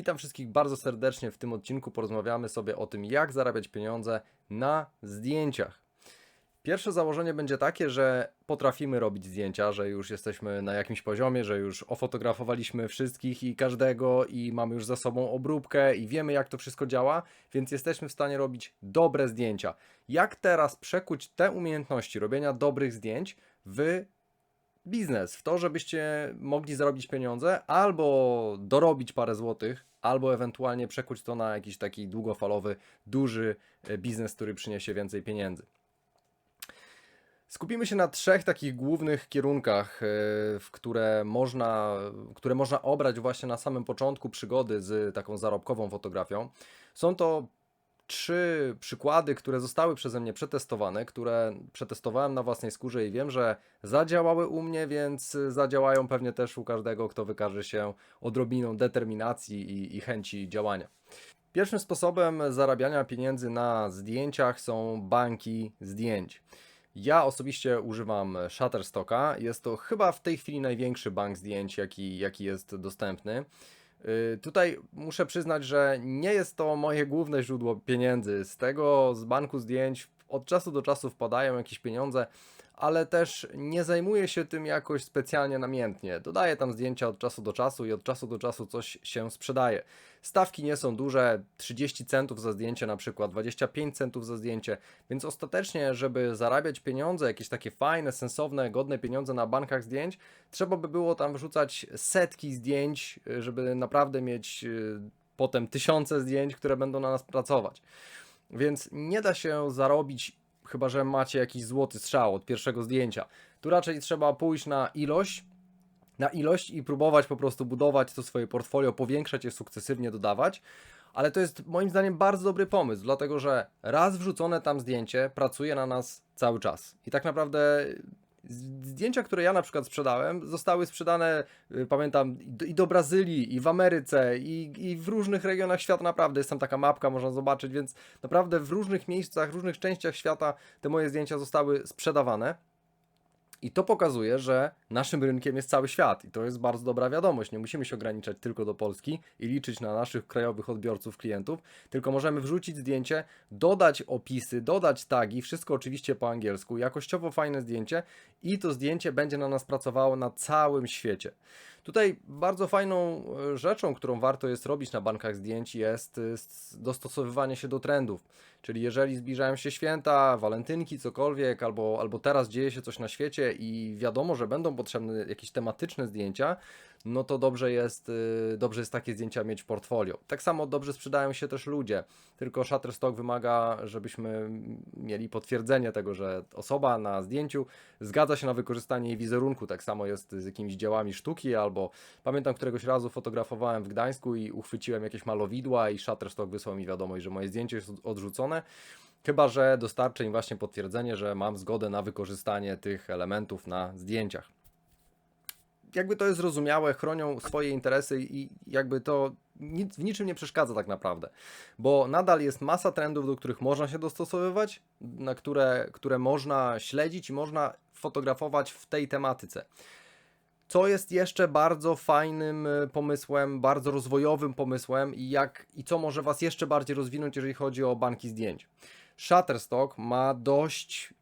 Witam wszystkich bardzo serdecznie. W tym odcinku porozmawiamy sobie o tym, jak zarabiać pieniądze na zdjęciach. Pierwsze założenie będzie takie, że potrafimy robić zdjęcia, że już jesteśmy na jakimś poziomie, że już ofotografowaliśmy wszystkich i każdego i mamy już za sobą obróbkę i wiemy jak to wszystko działa, więc jesteśmy w stanie robić dobre zdjęcia. Jak teraz przekuć te umiejętności robienia dobrych zdjęć w biznes, w to, żebyście mogli zarobić pieniądze, albo dorobić parę złotych, albo ewentualnie przekuć to na jakiś taki długofalowy, duży e, biznes, który przyniesie więcej pieniędzy. Skupimy się na trzech takich głównych kierunkach, e, w które można, które można obrać właśnie na samym początku przygody z taką zarobkową fotografią. Są to trzy przykłady, które zostały przeze mnie przetestowane, które przetestowałem na własnej skórze i wiem, że zadziałały u mnie, więc zadziałają pewnie też u każdego, kto wykaże się odrobiną determinacji i, i chęci działania. Pierwszym sposobem zarabiania pieniędzy na zdjęciach są banki zdjęć. Ja osobiście używam Shutterstocka. Jest to chyba w tej chwili największy bank zdjęć, jaki, jaki jest dostępny. Yy, Tutaj muszę przyznać, że nie jest to moje główne źródło pieniędzy. Z tego, z banku zdjęć od czasu do czasu wpadają jakieś pieniądze, ale też nie zajmuję się tym jakoś specjalnie namiętnie. Dodaję tam zdjęcia od czasu do czasu i od czasu do czasu coś się sprzedaje. Stawki nie są duże, 30 centów za zdjęcie na przykład, 25 centów za zdjęcie, więc ostatecznie, żeby zarabiać pieniądze, jakieś takie fajne, sensowne, godne pieniądze na bankach zdjęć, trzeba by było tam wrzucać setki zdjęć, żeby naprawdę mieć y, potem tysiące zdjęć, które będą na nas pracować. Więc nie da się zarobić, chyba że macie jakiś złoty strzał od pierwszego zdjęcia. Tu raczej trzeba pójść na ilość, na ilość i próbować po prostu budować to swoje portfolio, powiększać je sukcesywnie, dodawać. Ale to jest moim zdaniem bardzo dobry pomysł, dlatego że raz wrzucone tam zdjęcie pracuje na nas cały czas. I tak naprawdę zdjęcia, które ja na przykład sprzedałem, zostały sprzedane, y, pamiętam, i do, Brazylii, i w Ameryce, i, i w różnych regionach świata. Naprawdę jest tam taka mapka, można zobaczyć, więc naprawdę w różnych miejscach, różnych częściach świata te moje zdjęcia zostały sprzedawane. I to pokazuje, że naszym rynkiem jest cały świat i to jest bardzo dobra wiadomość. Nie musimy się ograniczać tylko do Polski i liczyć na naszych krajowych odbiorców, klientów, tylko możemy wrzucić zdjęcie, dodać opisy, dodać tagi, wszystko oczywiście po angielsku, jakościowo fajne zdjęcie i to zdjęcie będzie na nas pracowało na całym świecie. Tutaj bardzo fajną e, rzeczą, którą warto jest robić na bankach zdjęć jest e, dostosowywanie się do trendów. Czyli jeżeli zbliżają się święta, walentynki, cokolwiek, albo, albo teraz dzieje się coś na świecie i wiadomo, że będą potrzebne jakieś tematyczne zdjęcia, no to dobrze jest, y, dobrze jest takie zdjęcia mieć w portfolio. Tak samo dobrze sprzedają się też ludzie, tylko Shutterstock wymaga, żebyśmy mieli potwierdzenie tego, że osoba na zdjęciu zgadza się na wykorzystanie jej wizerunku. Tak samo jest z jakimiś dziełami sztuki, albo pamiętam któregoś razu fotografowałem w Gdańsku i uchwyciłem jakieś malowidła i Shutterstock wysłał mi wiadomość, że moje zdjęcie jest odrzucone. Chyba, że dostarczę im właśnie potwierdzenie, że mam zgodę na wykorzystanie tych elementów na zdjęciach jakby to jest zrozumiałe, chronią swoje interesy i jakby to nic, w niczym nie przeszkadza tak naprawdę, bo nadal jest masa trendów, do których można się dostosowywać, na które, które można śledzić i można fotografować w tej tematyce. Co jest jeszcze bardzo fajnym y, pomysłem, bardzo rozwojowym pomysłem i, jak, i co może Was jeszcze bardziej rozwinąć, jeżeli chodzi o banki zdjęć. Shutterstock ma dość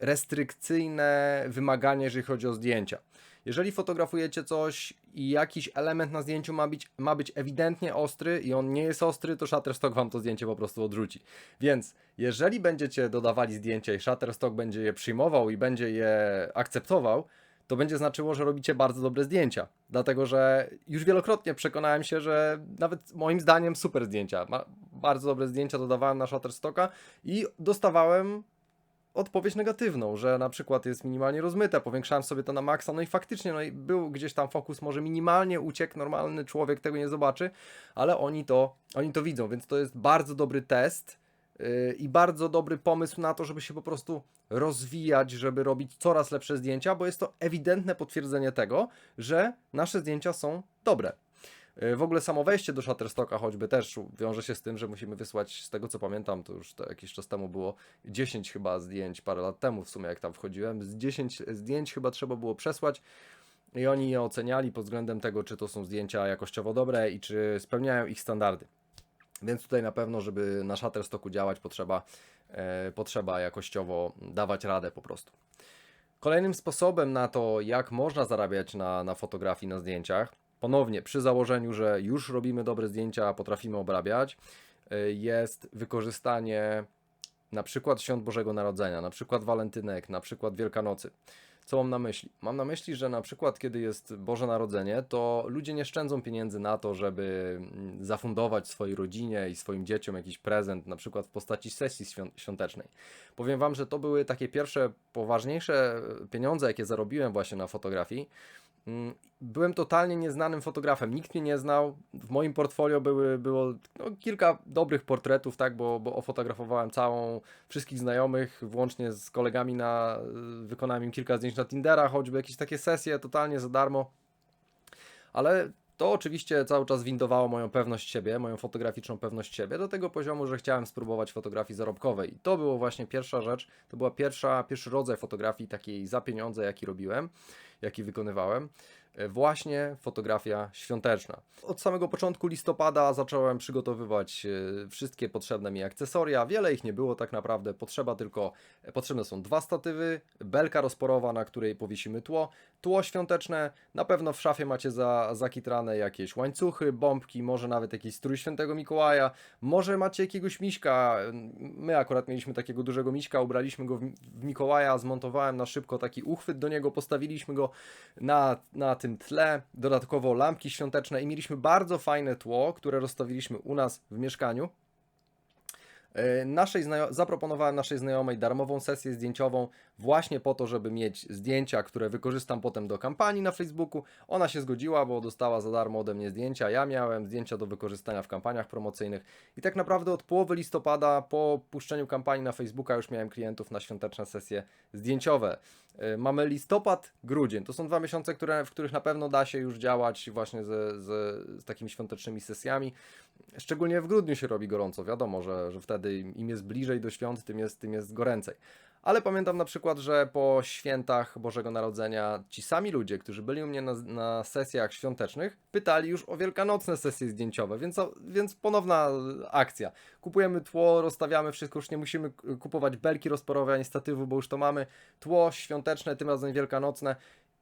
restrykcyjne wymagania, jeżeli chodzi o zdjęcia. Jeżeli fotografujecie coś i jakiś element na zdjęciu ma być, ma być ewidentnie ostry i on nie jest ostry, to Shutterstock wam to zdjęcie po prostu odrzuci. Więc jeżeli będziecie dodawali zdjęcia i Shutterstock będzie je przyjmował i będzie je akceptował, to będzie znaczyło, że robicie bardzo dobre zdjęcia. Dlatego, że już wielokrotnie przekonałem się, że nawet moim zdaniem super zdjęcia. Bardzo dobre zdjęcia dodawałem na Shutterstocka i dostawałem odpowiedź negatywną, że na przykład jest minimalnie rozmyte, powiększałem sobie to na maksa, no i faktycznie no i był gdzieś tam fokus, może minimalnie uciekł, normalny człowiek tego nie zobaczy, ale oni to, oni to widzą, więc to jest bardzo dobry test yy, i bardzo dobry pomysł na to, żeby się po prostu rozwijać, żeby robić coraz lepsze zdjęcia, bo jest to ewidentne potwierdzenie tego, że nasze zdjęcia są dobre. Yy, W ogóle samo wejście do Shutterstocka choćby też wiąże się z tym, że musimy wysłać, z tego co pamiętam, to już to jakiś czas temu było, 10 chyba zdjęć, parę lat temu w sumie jak tam wchodziłem, z 10 zdjęć chyba trzeba było przesłać i oni je oceniali pod względem tego, czy to są zdjęcia jakościowo dobre i czy spełniają ich standardy. Więc tutaj na pewno, żeby na Shutterstocku działać, potrzeba, e, potrzeba jakościowo dawać radę po prostu. Kolejnym sposobem na to, jak można zarabiać na, na fotografii, na zdjęciach, ponownie przy założeniu, że już robimy dobre zdjęcia, potrafimy obrabiać, y, jest wykorzystanie na przykład świąt Bożego Narodzenia, na przykład walentynek, na przykład Wielkanocy. Co mam na myśli? Mam na myśli, że na przykład kiedy jest Boże Narodzenie, to ludzie nie szczędzą pieniędzy na to, żeby mm, zafundować swojej rodzinie i swoim dzieciom jakiś prezent, na przykład w postaci sesji świąt- świątecznej. Powiem Wam, że to były takie pierwsze poważniejsze pieniądze, jakie zarobiłem właśnie na fotografii. Mm, Byłem totalnie nieznanym fotografem, nikt mnie nie znał. W moim portfolio były, było no, kilka dobrych portretów, tak, bo, bo ofotografowałem całą, wszystkich znajomych, włącznie z kolegami na, wykonałem im kilka zdjęć na Tindera, choćby jakieś takie sesje totalnie za darmo. Ale to oczywiście cały czas windowało moją pewność siebie, moją fotograficzną pewność siebie do tego poziomu, że chciałem spróbować fotografii zarobkowej. I to było właśnie pierwsza rzecz, to była pierwsza, pierwszy rodzaj fotografii takiej za pieniądze, jaki robiłem, jaki wykonywałem. Właśnie fotografia świąteczna. Od samego początku listopada zacząłem przygotowywać e, wszystkie potrzebne mi akcesoria. Wiele ich nie było tak naprawdę. Potrzeba tylko, e, potrzebne są dwa statywy, belka rozporowa, na której powiesimy tło, tło świąteczne. Na pewno w szafie macie za, zakitrane jakieś łańcuchy, bombki, może nawet jakiś strój świętego Mikołaja. Może macie jakiegoś miśka. My akurat mieliśmy takiego dużego miśka, ubraliśmy go w, w Mikołaja, zmontowałem na szybko taki uchwyt do niego, postawiliśmy go na, na tym tle, dodatkowo lampki świąteczne i mieliśmy bardzo fajne tło, które rozstawiliśmy u nas w mieszkaniu. E, Naszej zaproponowałem naszej znajomej darmową sesję zdjęciową właśnie po to, żeby mieć zdjęcia, które wykorzystam potem do kampanii na Facebooku. Ona się zgodziła, bo dostała za darmo ode mnie zdjęcia. Ja miałem zdjęcia do wykorzystania w kampaniach promocyjnych i tak naprawdę od połowy listopada po puszczeniu kampanii na Facebooka już miałem klientów na świąteczne sesje zdjęciowe. E, Mamy listopad, grudzień. To są dwa miesiące, które, w których na pewno da się już działać właśnie ze, ze, z takimi świątecznymi sesjami. Szczególnie w grudniu się robi gorąco. Wiadomo, że, że wtedy im jest bliżej do świąt, tym jest, tym jest goręcej. Ale pamiętam na przykład, że po świętach Bożego Narodzenia ci sami ludzie, którzy byli u mnie na, na sesjach świątecznych, pytali już o wielkanocne sesje zdjęciowe, więc, więc ponowna akcja. Kupujemy tło, rozstawiamy wszystko, już nie musimy kupować belki rozporowe ani statywu, bo już to mamy. Tło świąteczne, tym razem wielkanocne.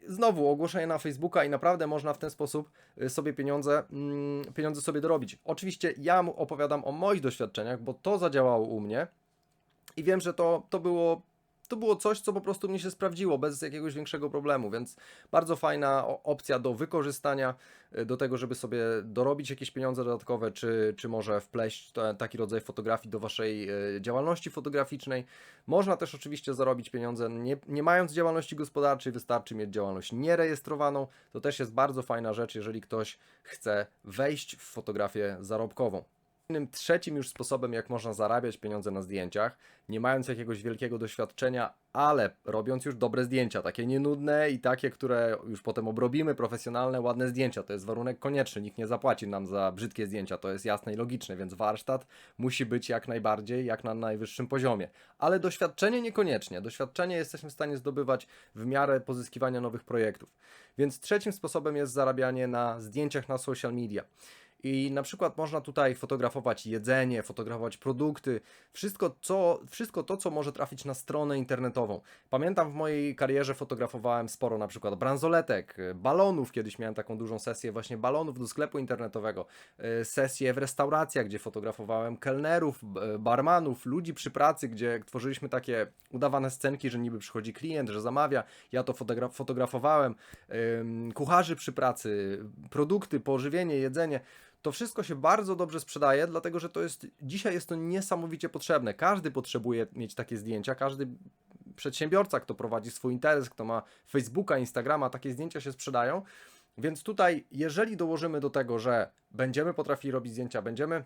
Znowu ogłoszenie na Facebooka i naprawdę można w ten sposób y, sobie pieniądze, mm, pieniądze sobie dorobić. Oczywiście ja mu opowiadam o moich doświadczeniach, bo to zadziałało u mnie i wiem, że to, to było to było coś, co po prostu mnie się sprawdziło bez jakiegoś większego problemu, więc bardzo fajna opcja do wykorzystania, y, do tego, żeby sobie dorobić jakieś pieniądze dodatkowe, czy, czy może wpleść te, taki rodzaj fotografii do Waszej y, działalności fotograficznej. Można też oczywiście zarobić pieniądze nie, nie mając działalności gospodarczej, wystarczy mieć działalność nierejestrowaną. To też jest bardzo fajna rzecz, jeżeli ktoś chce wejść w fotografię zarobkową. Trzecim już sposobem, jak można zarabiać pieniądze na zdjęciach, nie mając jakiegoś wielkiego doświadczenia, ale robiąc już dobre zdjęcia, takie nienudne i takie, które już potem obrobimy, profesjonalne, ładne zdjęcia. To jest warunek konieczny, nikt nie zapłaci nam za brzydkie zdjęcia, to jest jasne i logiczne, więc warsztat musi być jak najbardziej, jak na najwyższym poziomie. Ale doświadczenie niekoniecznie. Doświadczenie jesteśmy w stanie zdobywać w miarę pozyskiwania nowych projektów. Więc trzecim sposobem jest zarabianie na zdjęciach na social media. I na przykład można tutaj fotografować jedzenie, fotografować produkty, wszystko, co, wszystko to, co może trafić na stronę internetową. Pamiętam w mojej karierze fotografowałem sporo na przykład bransoletek, y, balonów, kiedyś miałem taką dużą sesję właśnie balonów do sklepu internetowego, y, sesję w restauracjach, gdzie fotografowałem kelnerów, b- barmanów, ludzi przy pracy, gdzie tworzyliśmy takie udawane scenki, że niby przychodzi klient, że zamawia, ja to fotogra- fotografowałem, kucharzy przy pracy, produkty, pożywienie, jedzenie. To wszystko się bardzo dobrze sprzedaje, dlatego że to jest dzisiaj jest to niesamowicie potrzebne. Każdy potrzebuje mieć takie zdjęcia, każdy przedsiębiorca, kto prowadzi swój interes, kto ma Facebooka, Instagrama, takie zdjęcia się sprzedają. Więc tutaj, jeżeli dołożymy do tego, że będziemy potrafili robić zdjęcia, będziemy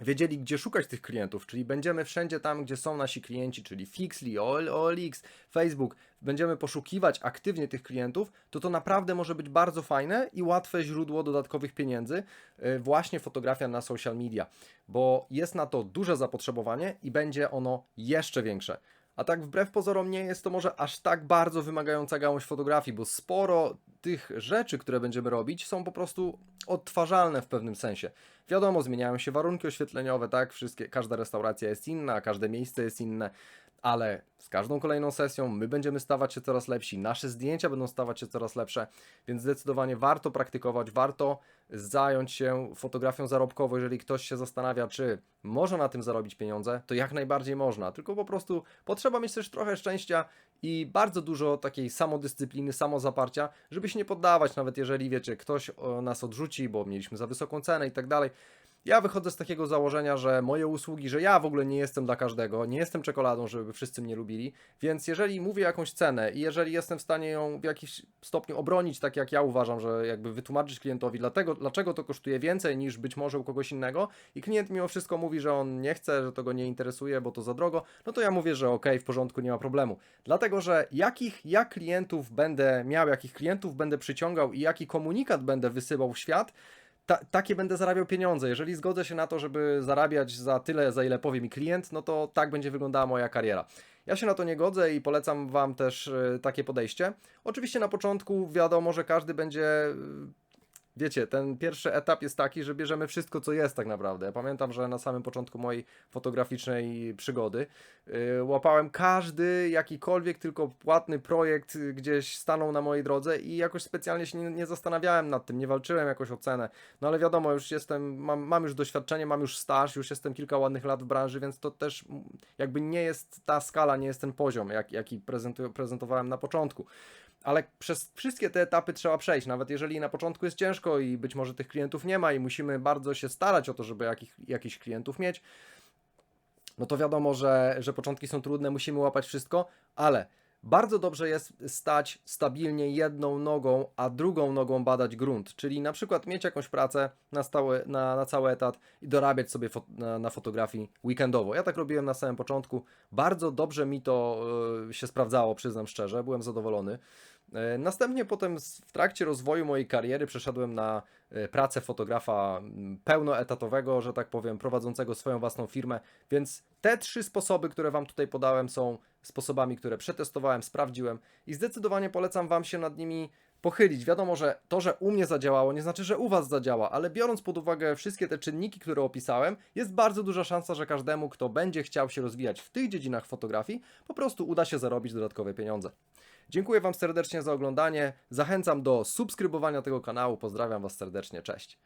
wiedzieli, gdzie szukać tych klientów, czyli będziemy wszędzie tam, gdzie są nasi klienci, czyli Fixly, OL, OLX, Facebook, będziemy poszukiwać aktywnie tych klientów, to to naprawdę może być bardzo fajne i łatwe źródło dodatkowych pieniędzy, y, właśnie fotografia na social media, bo jest na to duże zapotrzebowanie i będzie ono jeszcze większe. A tak wbrew pozorom nie jest to może aż tak bardzo wymagająca gałąź fotografii, bo sporo tych rzeczy, które będziemy robić, są po prostu odtwarzalne w pewnym sensie. Wiadomo, zmieniają się warunki oświetleniowe, tak? Wszystkie, każda restauracja jest inna, każde miejsce jest inne, ale z każdą kolejną sesją my będziemy stawać się coraz lepsi, nasze zdjęcia będą stawać się coraz lepsze, więc zdecydowanie warto praktykować, warto zająć się fotografią zarobkową, jeżeli ktoś się zastanawia, czy można na tym zarobić pieniądze, to jak najbardziej można, tylko po prostu potrzeba mieć też trochę szczęścia i bardzo dużo takiej samodyscypliny, samozaparcia, żeby się nie poddawać, nawet jeżeli wiecie, ktoś o, nas odrzuci, bo mieliśmy za wysoką cenę i tak dalej. Ja wychodzę z takiego założenia, że moje usługi, że ja w ogóle nie jestem dla każdego, nie jestem czekoladą, żeby wszyscy mnie lubili, więc jeżeli mówię jakąś cenę i jeżeli jestem w stanie ją w jakiś stopniu obronić, tak jak ja uważam, że jakby wytłumaczyć klientowi, dlatego, dlaczego to kosztuje więcej niż być może u kogoś innego i klient mimo wszystko mówi, że on nie chce, że to go nie interesuje, bo to za drogo, no to ja mówię, że okej, w porządku, nie ma problemu. Dlatego, że jakich ja klientów będę miał, jakich klientów będę przyciągał i jaki komunikat będę wysyłał w świat, ta, takie będę zarabiał pieniądze. Jeżeli zgodzę się na to, żeby zarabiać za tyle, za ile powie mi klient, no to tak będzie wyglądała moja kariera. Ja się na to nie godzę i polecam Wam też e, takie podejście. Oczywiście na początku wiadomo, że każdy będzie. Wiecie, ten pierwszy etap jest taki, że bierzemy wszystko, co jest tak naprawdę. Ja pamiętam, że na samym początku mojej fotograficznej przygody yy, łapałem każdy jakikolwiek tylko płatny projekt y, gdzieś stanął na mojej drodze i jakoś specjalnie się nie, nie zastanawiałem nad tym, nie walczyłem jakoś o cenę. No ale wiadomo, już jestem, mam, mam już doświadczenie, mam już staż, już jestem kilka ładnych lat w branży, więc to też jakby nie jest ta skala, nie jest ten poziom, jak, jaki prezentowałem na początku. Ale przez wszystkie te etapy trzeba przejść, nawet jeżeli na początku jest ciężko i być może tych klientów nie ma i musimy bardzo się starać o to, żeby jakich, jakichś klientów mieć, no to wiadomo, że, że początki są trudne, musimy łapać wszystko, ale bardzo dobrze jest stać stabilnie jedną nogą, a drugą nogą badać grunt. Czyli na przykład mieć jakąś pracę na, stałe, na, na cały etat i dorabiać sobie fo na, na fotografii weekendowo. Ja tak robiłem na samym początku. Bardzo dobrze mi to y, się sprawdzało, przyznam szczerze, byłem zadowolony. E, Następnie potem w trakcie rozwoju mojej kariery przeszedłem na e, pracę fotografa m, pełnoetatowego, że tak powiem, prowadzącego swoją własną firmę. Więc te trzy sposoby, które Wam tutaj podałem, są sposobami, które przetestowałem, sprawdziłem i zdecydowanie polecam Wam się nad nimi pochylić. Wiadomo, że to, że u mnie zadziałało, nie znaczy, że u Was zadziała, ale biorąc pod uwagę wszystkie te czynniki, które opisałem, jest bardzo duża szansa, że każdemu, kto będzie chciał się rozwijać w tych dziedzinach fotografii, po prostu uda się zarobić dodatkowe pieniądze. Dziękuję Wam serdecznie za oglądanie. Zachęcam do subskrybowania tego kanału. Pozdrawiam Was serdecznie. Cześć.